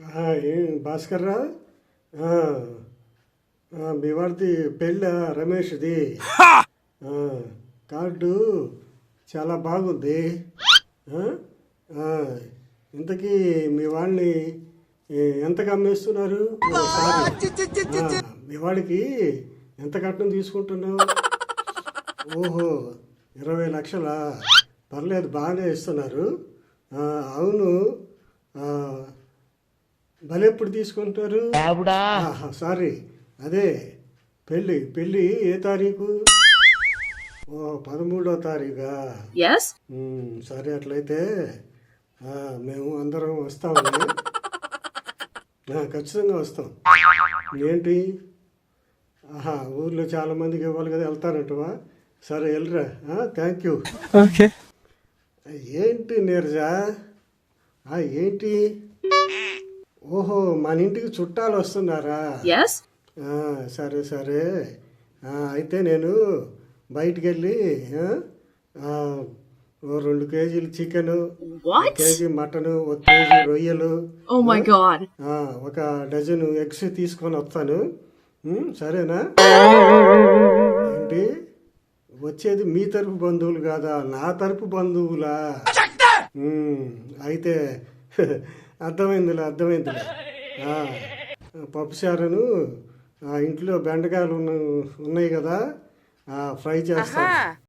ఏం భాస్కర్రా మీ వాడిది పెళ్ళ రమేష్ది. కార్డు చాలా బాగుంది. ఇంతకీ మీ వాడిని ఏ, ఎంతకు అమ్మేస్తున్నారు మీ వాడికి ఎంత కట్నం తీసుకుంటున్నావు? ఓహో ఇరవై లక్షలా? పర్లేదు బాగానే ఇస్తున్నారు. అవును భలే ఎప్పుడు తీసుకుంటారు? సారీ. అదే పెళ్ళి పెళ్ళి ఏ తారీఖు? ఓ పదమూడో తారీఖా? సరే అట్లయితే ఆ, మేము అందరం వస్తామండి. ఖచ్చితంగా వస్తాం. ఏంటి? ఆహా ఊర్లో చాలా మందికి ఇవ్వాలి కదా వెళ్తానంటవా? సరే వెళ్ళరా. Thank you okay. ఏంటి నీరజా? ఆ, ఏంటి? ఓహో మన ఇంటికి చుట్టాలు వస్తున్నారా? Yes? ఆ, సరే సరే. ఆ, అయితే నేను బయటికి వెళ్ళి ఓ రెండు కేజీలు చికెను? కేజీ మటను ఒక కేజీ రొయ్యలు Oh ఒక డజను ఎగ్స్ తీసుకొని వస్తాను. సరేనా? ఏంటి? వచ్చేది మీ తరపు బంధువులు కాదా? నా తరపు బంధువులా? అయితే అర్థమైందిలే అర్థమైందిలే. ఆ, పప్పుచారును ఇంట్లో బెండకాయలు ఉన్నాయి కదా ఫ్రై చేస్తాను